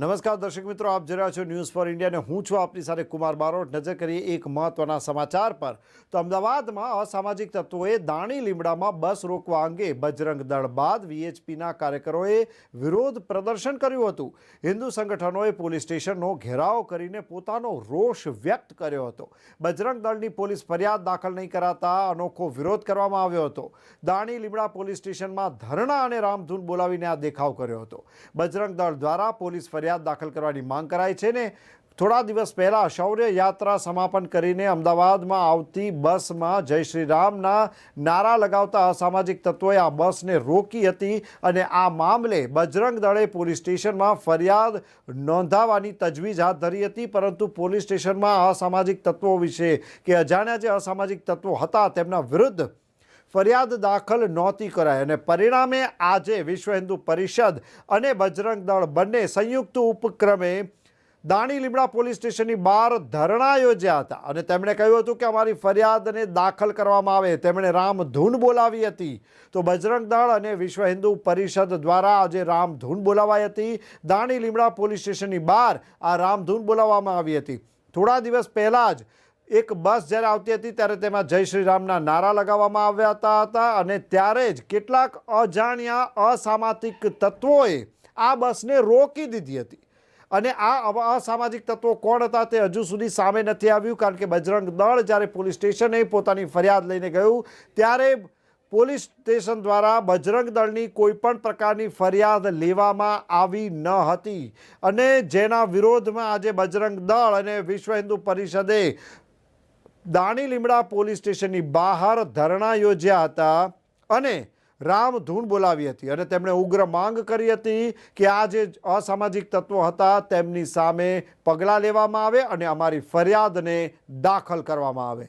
નમસ્કાર દર્શક મિત્રો, આપ જોઈ છો ન્યૂઝ ફોર ઇન્ડિયાને હું છું આપની સાથે કુમાર બારોટ. નજર કરીએ એક મહત્વના સમાચાર પર, તો અમદાવાદમાં અસામાજિક તત્વોએ દાણી લીમડામાં બસ રોકવા અંગે બજરંગ દળ બાદ વીએચપીના કાર્યકરોએ વિરોધ પ્રદર્શન કર્યું હતું. હિન્દુ સંગઠનોએ પોલીસ સ્ટેશનનો ઘેરાવ કરીને પોતાનો રોષ વ્યક્ત કર્યો હતો. બજરંગ દળની પોલીસ ફરિયાદ દાખલ નહીં કરાતા અનોખો વિરોધ કરવામાં આવ્યો હતો. દાણી લીમડા પોલીસ સ્ટેશનમાં ધરણા અને રામધૂન બોલાવીને આ દેખાવ કર્યો હતો. બજરંગ દળ દ્વારા પોલીસ ફરિયાદ દાખલ કરવાની માંગ કરાઈ છે ને થોડા દિવસ પહેલાં શૌર્ય યાત્રા સમાપન કરીને અમદાવાદમાં આવતી બસમાં જય શ્રી નારા લગાવતા અસામાજિક તત્વોએ આ બસને રોકી હતી અને આ મામલે બજરંગ દળે પોલીસ સ્ટેશનમાં ફરિયાદ નોંધાવવાની તજવીજ હાથ ધરી હતી, પરંતુ પોલીસ સ્ટેશનમાં અસામાજિક તત્વો વિશે કે અજાણ્યા જે અસામાજિક તત્વો હતા તેમના વિરુદ્ધ ફરિયાદ દાખલ નહોતી કરાઈ અને પરિણામે આજે વિશ્વ હિન્દુ પરિષદ અને બજરંગ દળ બંને સંયુક્ત ઉપક્રમે દાણી લીમડા પોલીસ સ્ટેશનની બહાર ધરણા યોજ્યા હતા. અને તેમણે કહ્યું હતું કે અમારી ફરિયાદને દાખલ કરવામાં આવે. તેમણે રામધૂન બોલાવી હતી. તો બજરંગ દળ અને વિશ્વ હિન્દુ પરિષદ દ્વારા આજે રામધૂન બોલાવાઈ હતી. દાણી લીમડા પોલીસ સ્ટેશનની બહાર આ રામધૂન બોલાવવામાં આવી હતી. થોડા દિવસ પહેલાં જ એક બસ જ્યારે આવતી હતી ત્યારે તેમાં જય શ્રી રામના નારા લગાવવામાં આવ્યા હતા અને ત્યારે જ કેટલાક અજાણ્યા અસામાજિક તત્વોએ આ બસને રોકી દીધી હતી. અને આ અસામાજિક તત્વો કોણ હતા તે હજુ સુધી સામે નથી આવ્યું કારણ કે બજરંગ દળ જ્યારે પોલીસ સ્ટેશને પોતાની ફરિયાદ લઈને ગયું ત્યારે પોલીસ સ્ટેશન દ્વારા બજરંગ દળની કોઈ પણ પ્રકારની ફરિયાદ લેવામાં આવી ન હતી. અને જેના વિરોધમાં આજે બજરંગ દળ અને વિશ્વ હિન્દુ પરિષદે દાણી લીમડા પોલીસ સ્ટેશનની બહાર ધરણા યોજ્યા હતા અને રામધૂન બોલાવી હતી અને તેમણે ઉગ્ર માંગ કરી હતી કે આ જે અસામાજિક તત્વો હતા તેમની સામે પગલાં લેવામાં આવે અને અમારી ફરિયાદને દાખલ કરવામાં આવે.